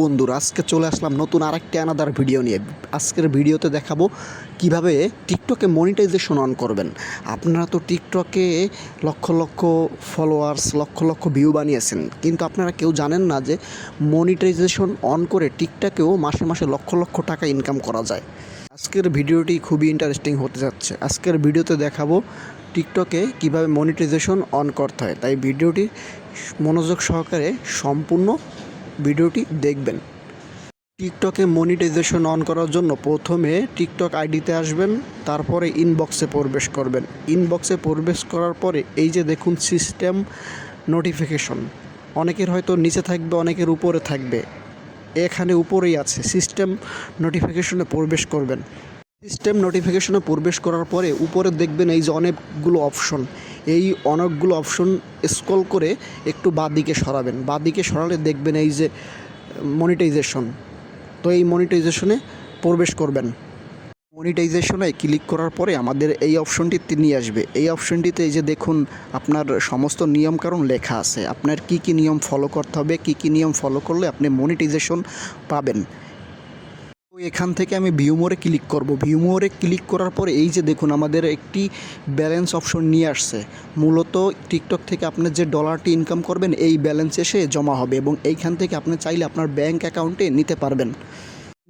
বন্ধুরা, আজকে চলে আসলাম নতুন আরেকটি আনাদার ভিডিও নিয়ে। আজকের ভিডিওতে দেখাবো কীভাবে টিকটকে মনিটাইজেশন অন করবেন। আপনারা তো টিকটকে লক্ষ লক্ষ ফলোয়ার্স লক্ষ লক্ষ ভিউ বানিয়েছেন। কিন্তু আপনারা কেউ জানেন না যে মনিটাইজেশন অন করে টিকটকেও মাসে মাসে লক্ষ লক্ষ টাকা ইনকাম করা যায়। আজকের ভিডিওটি খুবই ইন্টারেস্টিং হতে যাচ্ছে। আজকের ভিডিওতে দেখাবো টিকটকে কীভাবে মনিটাইজেশন অন করতে হয়। তাই ভিডিওটি মনোযোগ সহকারে সম্পূর্ণ ভিডিওটি দেখবেন। টিকটকে মনিটাইজেশন অন করার জন্য প্রথমে টিকটক আইডিতে আসবেন, তারপরে ইনবক্সে প্রবেশ করবেন। ইনবক্সে প্রবেশ করার পরে এই যে দেখুন সিস্টেম নোটিফিকেশন, অনেকের হয়তো নিচে থাকবে, অনেকের উপরে থাকবে। এখানে উপরেই আছে, সিস্টেম নোটিফিকেশনে প্রবেশ করবেন। সিস্টেম নোটিফিকেশনে প্রবেশ করার পরে উপরে দেখবেন এই যে অনেকগুলো অপশন এই অনেকগুলো অপশন স্ক্রল করে একটু বাদিকে সরাবেন। বাদিকে সরালে দেখবেন এই যে মনিটাইজেশন তো এই মনিটাইজেশনে প্রবেশ করবেন। মনিটাইজেশনে ক্লিক করার পরে আমাদের এই অপশনটি নিয়ে আসবে। এই অপশনটিতে এই যে দেখুন আপনার সমস্ত নিয়মকানুন লেখা আছে। আপনার কি কি নিয়ম ফলো করতে হবে, কি কি নিয়ম ফলো করলে আপনি মনিটাইজেশন পাবেন। তো এখান থেকে আমি ভিউ মোড়ে ক্লিক করব। ভিউ মোড়ে ক্লিক করার পরে এই যে দেখুন, আমাদের একটি ব্যালেন্স অপশন নিয়ে আসছে। মূলত টিকটক থেকে আপনি যে ডলারটি ইনকাম করবেন, এই ব্যালেন্স এসে জমা হবে এবং এইখান থেকে আপনি চাইলে আপনার ব্যাংক অ্যাকাউন্টে নিতে পারবেন।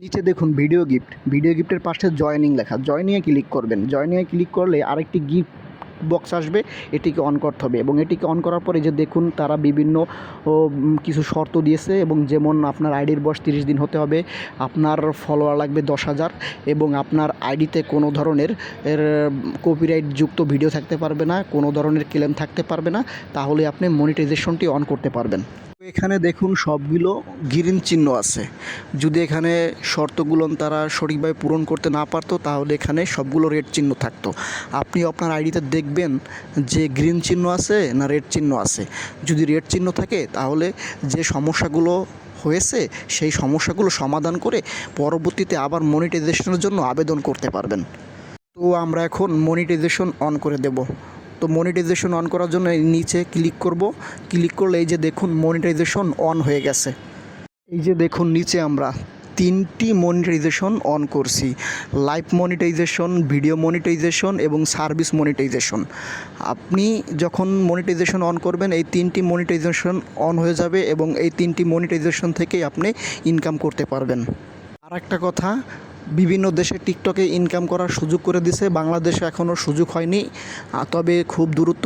নিচে দেখুন, ভিডিও গিফট। ভিডিও গিফটের পাশে জয়নিং লেখা। জয়নিংয়ে ক্লিক করবেন। জয়নিংয়ে ক্লিক করলে আরেকটি গিফট বক্স আসবে, এটিকে অন করতে হবে। এবং এটিকে অন করার পরে যে দেখুন, তারা বিভিন্ন কিছু শর্ত দিয়েছে এবং যেমন আপনার আইডির বয়স তিরিশ দিন হতে হবে, আপনার ফলোয়ার লাগবে দশ হাজার এবং আপনার আইডিতে কোনো ধরনের, এর কপিরাইট যুক্ত ভিডিও থাকতে পারবে না, কোনো ধরনের ক্লেম থাকতে পারবে না, তাহলে আপনি মনিটাইজেশনটি অন করতে পারবেন। এখানে দেখুন সবগুলো গ্রিন চিহ্ন আছে। যদি এখানে শর্তগুলো তারা সঠিকভাবে পূরণ করতে না পারতো, তাহলে এখানে সবগুলো রেড চিহ্ন থাকতো। আপনি আপনার আইডিতে দেখবেন যে গ্রিন চিহ্ন আছে না রেড চিহ্ন আছে। যদি রেড চিহ্ন থাকে, তাহলে যে সমস্যাগুলো হয়েছে, সেই সমস্যাগুলো সমাধান করে পরবর্তীতে আবার মনিটাইজেশনের জন্য আবেদন করতে পারবেন। তো আমরা এখন মনিটাইজেশন অন করে দেব। তো মনিটাইজেশন অন করার জন্য নিচে ক্লিক করব। ক্লিক করলে এই যে দেখুন মনিটাইজেশন অন হয়ে গেছে। এই যে দেখুন নিচে আমরা তিনটি মনিটাইজেশন অন করছি। লাইভ মনিটাইজেশন ভিডিও মনিটাইজেশন এবং সার্ভিস মনিটাইজেশন আপনি যখন মনিটাইজেশন অন করবেন, এই তিনটি মনিটাইজেশন অন হয়ে যাবে এবং এই তিনটি মনিটাইজেশন থেকেই আপনি ইনকাম করতে পারবেন। আর একটা কথা বিভিন্ন দেশে টিকটকে ইনকাম করার সুযোগ করে দিছে। বাংলাদেশে এখনও সুযোগ হয়নি। তবে খুব দ্রুত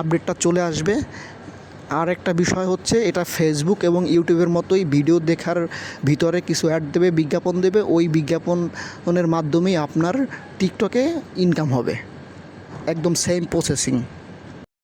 আপডেটটা চলে আসবে। আর একটা বিষয় হচ্ছে, এটা ফেসবুক এবং ইউটিউবের মতোই ভিডিও দেখার ভিতরে কিছু অ্যাড দেবে, বিজ্ঞাপন দেবে। ওই বিজ্ঞাপনের মাধ্যমেই আপনার টিকটকে ইনকাম হবে। একদম সেম প্রসেসিং